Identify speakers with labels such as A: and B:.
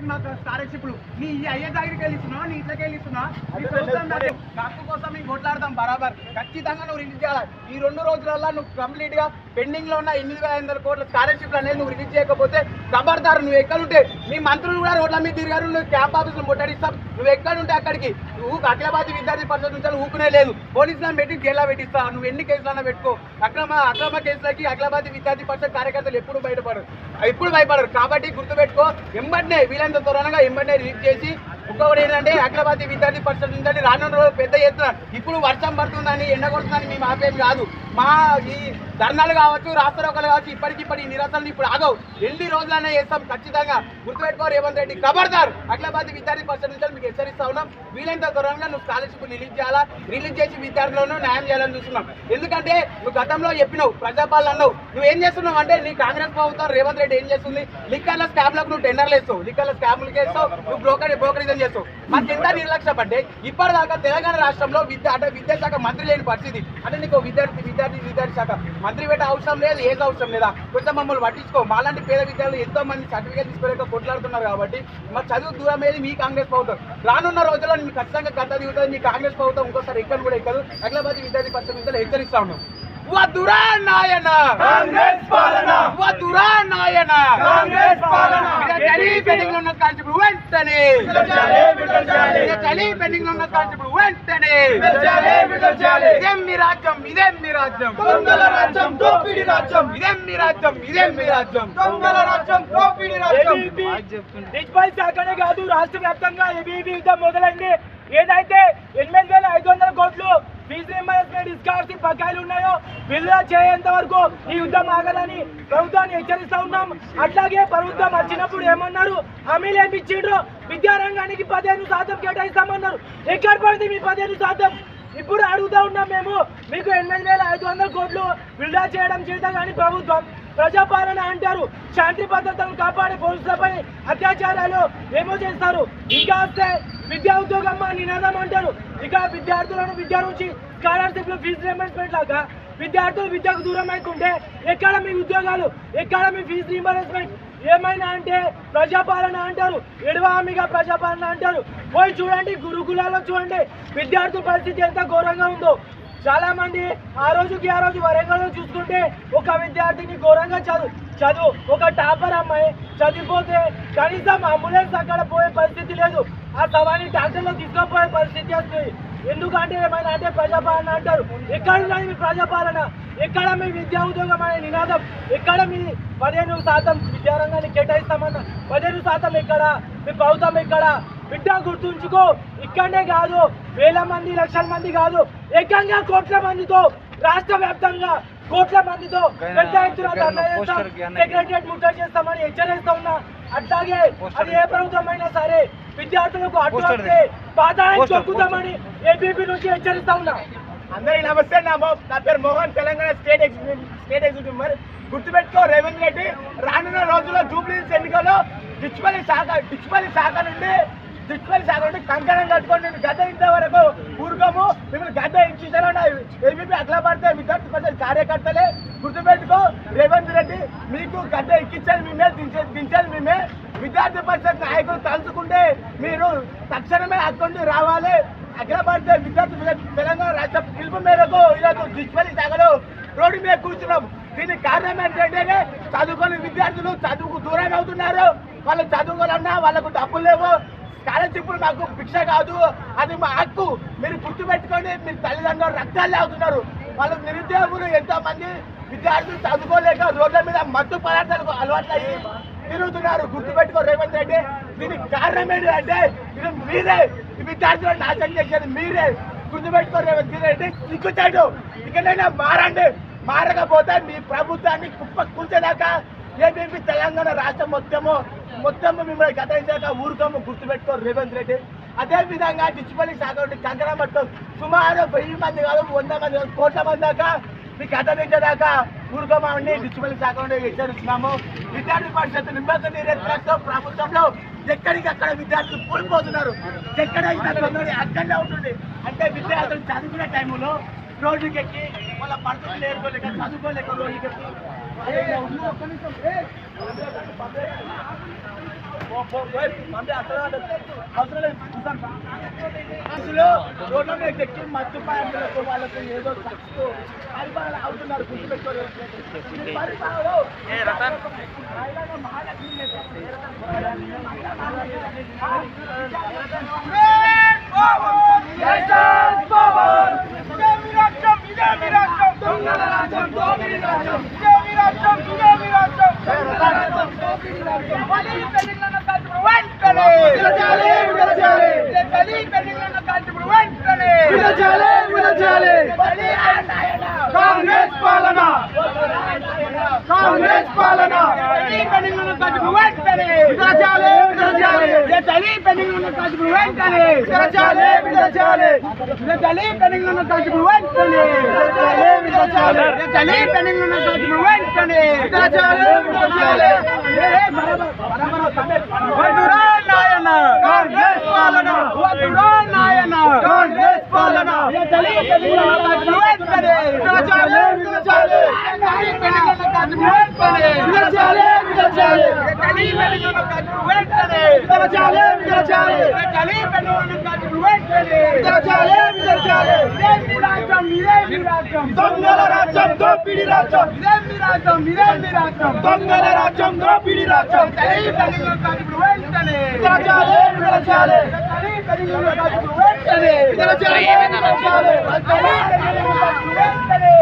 A: చెప్పింది స్కాలర్షిప్లు నీ ఈ అయ్యే దగ్గరికి నీ ఇంట్లోకి హక్కు కోసం మేము బరాబర్. ఖచ్చితంగా నువ్వు రిలీజ్ చేయాలి. ఈ రెండు రోజులలో నువ్వు కంప్లీట్గా పెండింగ్లో ఉన్న ఎనిమిది వేల ఐదు వందల కోట్ల స్కాలర్షిప్లు అనేది నువ్వు రిలీజ్ చేయకపోతే ఖబర్దారు నువ్వు ఎక్కడుంటే నీ మంత్రులు కూడా రోడ్ల మీద తిరిగారు నువ్వు క్యాంప్ ఆఫీసులు ముట్టడిస్తాం. నువ్వు ఎక్కడుంటే అక్కడికి. నువ్వు అఖిలబాద్ విద్యార్థి పరిషత్ నుంచి ఊకునే లేదు. పోలీసులను పెట్టి జైల్లో పెట్టిస్తా. నువ్వు ఎన్ని కేసులన్నా పెట్టుకో. అక్రమ అక్రమ కేసులకి అఖిలబాద్ విద్యార్థి పరిషత్ కార్యకర్తలు ఎప్పుడు బయటపడరు. ఎప్పుడు భయపడరు. కాబట్టి గుర్తుపెట్టుకో ఎంబడినే వీలైనంత త్వరగా ఎంబడినే రిలీజ్ చేసి ఇంకొకటి ఏంటంటే అఖిలబాద్ విద్యార్థి పరిషత్ నుంచి రానున్న రోజు పెద్ద ఎత్తున ఇప్పుడు వర్షం పడుతుందని ఎండ కొడుతుందని మేము ఆపేది కాదు. మా ఈ ధర్నాలు కావచ్చు రాష్ట్రోకలు కావచ్చు ఇప్పటికి ఇప్పటి నిరసనలు ఇప్పుడు ఆగవు. ఎన్ని రోజులైనా చేస్తాం ఖచ్చితంగా. గుర్తుపెట్టుకో రేవంత్ రెడ్డి ఖబర్దార్ అఖిలాబాద్ విద్యార్థి పరిషత్ నుంచి మీకు హెచ్చరిస్తా ఉన్నాం. వీలైనంత దూరంగా నువ్వు స్కాలర్షిప్ రిలీజ్ చేయాలా? రిలీజ్ చేసి విద్యార్థులను న్యాయం చేయాలని చూస్తున్నాం. ఎందుకంటే నువ్వు గతంలో చెప్పినావు ప్రజాపాలన అన్నావు. నువ్వు ఏం చేస్తున్నావు అంటే నీ కాంగ్రెస్ ప్రభుత్వం రేవంత్ రెడ్డి ఏం చేస్తుంది? లిక్కర్ల స్కామ్లకు నువ్వు టెండర్లు వేస్తావు. లిక్కర్ల స్కామ్లు వేస్తావు. నువ్వు బ్రోకర్ బ్రోకరిజం చేస్తావు. మాకు ఎంత నిర్లక్ష్యపడ్డే ఇప్పటిదాకా తెలంగాణ రాష్ట్రంలో విద్య అంటే విద్యాశాఖ మంత్రి లేని పరిస్థితి. అంటే నీకు విద్యార్థి విద్యార్థి విద్యార్థి శాఖ. మంత్రి పెట్టే అవసరం లేదు ఏది అవసరం లేదా? కొంచెం మమ్మల్ని పట్టించుకో. మాలాంటి పేద విద్యార్థులు ఎంతో మంది సర్టిఫికేట్ తీసుకోలేక కొట్లాడుతున్నారు కాబట్టి మా చదువు దూరం ఏది? మీ కాంగ్రెస్ ప్రభుత్వం. రానున్న రోజుల్లో మీకు ఖచ్చితంగా గద్ద దిగుతుంది. మీ కాంగ్రెస్ ప్రభుత్వం ఇంకోసారి ఎక్కడ కూడా ఎక్కదు. అఖిలాబాద్ విద్యార్థి పరిషత్ హెచ్చరిస్తా ఉన్నాం. నాయన.
B: కాంగ్రెస్ పాలన.
A: నాయన.
B: కాంగ్రెస్ పాలన.
A: చలి పెండింగ్లో ఉన్న కాన్స్టేబుల్ వెంటనే.
B: విడచాలి, విడచాలి.
A: చలి. పెండింగ్లో ఉన్న కాన్స్టేబుల్ వెంటనే. ఇదేం మీ రాజ్యం ఇదేం మీ రాజ్యం?
B: దొంగల రాజ్యం దోపిడి రాజ్యం.
A: ఇదేం మీ రాజ్యం? ఇదేం మీ రాజ్యం?
B: దొంగల రాజ్యం దోపిడి రాజ్యం.
C: డిజిటల్ శాఖనే కాదు రాష్ట్ర వ్యాప్తంగా ఏబీబీ యుద్ధం మొదలైంది. ఏదైతే ఎనిమిది వేల ఐదు వందల కోట్లు బీసీఎంఐఎస్ రింబర్స్మెంట్ బకాయిలు ఉన్నాయో విడుదల చేయేంత వరకు ఈ యుద్ధం ఆగదని ప్రభుత్వాన్ని హెచ్చరిస్తా ఉన్నాం. అట్లాగే ప్రభుత్వం వచ్చినప్పుడు ఏమన్నారు? హామీలు ఏమి ఇచ్చిండ్రు? విద్యారంగానికి పదిహేను శాతం కేటాయిస్తామన్నారు. ఎక్కడ పడింది మీ పదిహేను శాతం? ఇప్పుడు అడుగుతా ఉన్నాం మేము. మీకు ఎనిమిది వేల ఐదు వందల కోట్లు విడుదల చేయడం చేత కానీ ప్రభుత్వం ప్రజాపాలన అంటారు. శాంతి భద్రతలను కాపాడే పోలీసులపై అత్యాచారాలు ఏమో చేస్తారు. ఇంకా వస్తే విద్యా ఉద్యోగం నినాదం అంటారు. ఇక విద్యార్థులను విద్య నుంచి స్కాలర్షిప్లు ఫీజు రీఎంబర్స్మెంట్ లాగా విద్యార్థులు విద్యకు దూరం అవుతుంటే ఎక్కడ మీ ఉద్యోగాలు ఎక్కడ మీ ఫీజు రీఎంబర్స్మెంట్ ఏమైనా అంటే ప్రజాపాలన అంటారు. ఎడవామిగా ప్రజాపాలన అంటారు. పోయి చూడండి గురుకులాల్లో చూడండి. విద్యార్థుల పరిస్థితి ఎంత ఘోరంగా ఉందో. చాలా మంది ఆ రోజుకి ఆ రోజు వరంగల్లో చూసుకుంటే ఒక విద్యార్థిని ఘోరంగా చదువు చదువు ఒక టాపర్ అమ్మాయి చదివిపోతే కనీసం అంబులెన్స్ అక్కడ పోయే పరిస్థితి లేదు. ఆ సవాని డాక్టర్లో తీసుకుపోయే పరిస్థితి వస్తుంది. ఎందుకంటే ఏమైనా అంటే ప్రజాపాలన అంటారు. ఎక్కడ ఉన్నది మీ ప్రజాపాలన? ఎక్కడ మీ విద్యా ఉద్యోగం అనే నినాదం? ఎక్కడ మీ పదిహేను శాతం విద్యారంగాన్ని కేటాయిస్తామన్న? పదిహేను శాతం ఎక్కడ? మీ ప్రభుత్వం ఎక్కడ? బిడ్డ గుర్తుంచుకో. ఇక్కడనే కాదు. వేల మంది లక్షల మంది కాదు. ఏకంగా కోట్ల మందితో రాష్ట్ర వ్యాప్తంగా కోట్ల మందితో పెద్ద ఎత్తున ధర్నా చేస్తాం సెక్రటరియట్ ముట్టడి చేస్తామని హెచ్చరిస్తా ఉన్నా. అట్లాగే అది ఏ ప్రభుత్వం అయినా సరే విద్యార్థులకు అడ్డు వస్తే పాతాళం తొక్కుతామని ఏబీపీ నుంచి హెచ్చరిస్తా ఉన్నా.
A: అందరికీ నమస్తే నా నా పేరు Mohan Telangana state executive state executive. మరి గుర్తుపెట్టుకో రేవంత్ రెడ్డి రానున్న రోజుల్లో జూబ్లీస్ ఎన్నికల్లో డిచ్పల్లి శాఖ డిచ్పల్లి శాఖ నుండి డిచ్పల్లి శాఖ నుండి కంకణం కట్టుకొని నేను గద్ద ఇంత వరకు ఊరుకోము. మిమ్మల్ని గద్ద ఇచ్చించారన్న ఏబీపీ అట్లా పడితే విద్యార్థి పడితే కార్యకర్తలే. గుర్తుపెట్టుకో రేవంత్ రెడ్డి మీకు గద్ద ఎక్కించాలి మేమే దించే దించాలి మేమే. విద్యార్థి పరిషత్ నాయకులు తలుచుకుంటే మీరు తక్షణమే అక్కడి రావాలి. అఖిల భారత విద్యార్థి తెలంగాణ రాష్ట్ర పిలుపు మేరకు ఈరోజు డిస్పల్లి శాఖలో రోడ్డు మీద కూర్చున్నాం. దీనికి కారణం ఏంటంటే చదువుకొని విద్యార్థులు చదువుకు దూరం అవుతున్నారు. వాళ్ళు చదువుకోవాలన్నా వాళ్ళకు డబ్బులు లేవు. స్కాలర్షిప్లు మాకు భిక్ష కాదు. అది మా హక్కు. మీరు గుర్తుపెట్టుకొని మీరు తల్లిదండ్రులు రక్తాలు అవుతున్నారు వాళ్ళు నిరుద్యోగులు ఎంతో మంది విద్యార్థులు చదువుకోలేక రోడ్ల మీద మత్తు పదార్థాలకు అలవాట్లయ్యి తిరుగుతున్నారు. గుర్తుపెట్టుకో రేవంత్ రెడ్డి. దీనికి కారణం ఏంటి అంటే ఇది మీరే. ఈ నాశనం చేసేది మీరే. గుర్తుపెట్టుకో రేవంత్ రెడ్డి. సిగ్గుచాడు ఇకనైనా మారండి. మారకపోతే మీ ప్రభుత్వాన్ని కుప్ప కూర్చేదాకా ఏబీపీ తెలంగాణ రాష్ట్రం మొత్తము మొత్తం మిమ్మల్ని గతించాక ఊరుకోము గుర్తుపెట్టుకో రేవంత్ రెడ్డి. అదే విధంగా శాఖ నుండి కంకణం సుమారు వెయ్యి మంది కాదు వంద మంది కాదు కోట్ల మంది దాకా మీ గతించేదాకా ఊరుకోమండి డిచ్చుపల్లి శాఖ నుండి హెచ్చరిస్తున్నాము. విద్యార్థి పరిషత్ నిమ్మక నీరెత్తులతో ప్రభుత్వంలో ఎక్కడికి అక్కడ విద్యార్థులు కోల్పోతున్నారు. ఎక్కడ తొందరగా అక్కడనే ఉంటుంది అంటే విద్యార్థులు చదువుకునే టైంలో రోడ్డుకి ఎక్కి వాళ్ళ పడుతుంది నేర్చుకోలేక చదువుకోలేక రోడ్డుకి ఎక్కి అదే ఇలా ఉంది, ఒక్క నిమిషం, ఏ! అసలు రోడ్ల మీద ఎక్కి మత్తుపాయములకు వాళ్ళకు ఏదో చస్తూ పరిపాలన అవుతున్నారు గుర్తుపెట్టుకోరు ఇది పరిపాలన మహిళలు మహాలక్ష్మి
B: కాంగ్రెస్ పాలన. కాంగ్రెస్ పాలన. విడచాలే విడచాలే విడచాలే. విడచాలే
A: తల్లి పెళ్ళి కాల్చుకుని వెంటనే
B: విడచాలే విడచాలే.
A: తల్లి పెళ్ళి కాల్చుకుని వెంటనే
B: విడచాలే విడచాలే.
A: వద్దురా నాయన.
B: కాంగ్రెస్ పాలన.
A: నాయన.
B: కాంగ్రెస్ పాలన.
A: తల్లి వెంటనే తల్లి వెంటనే తల్లి పెళ్ళి కాల్చుకుని వెంటనే
B: విడచాలే
A: తల్లి పెళ్ళి కాల్చుకుని వెంటనే
B: విడచాలే విడచాలే
A: ఇదే మీ రాజ్యం ఇదే మీ రాజ్యం.
B: దొంగల రాజ్యం దోపిడి రాజ్యం.
A: ఇదే మీ రాజ్యం ఇదే మీ రాజ్యం.
B: దొంగల రాజ్యం దోపిడి రాజ్యం.
A: పెళ్ళి కాల్చుకుని వెంటనే.
B: విడచాలే
A: తల్లి పెళ్ళి కాల్చుకుని వెంటనే.
B: విడచాలే
A: తల్లి పెళ్ళి కాల్చుకుని వెంటనే.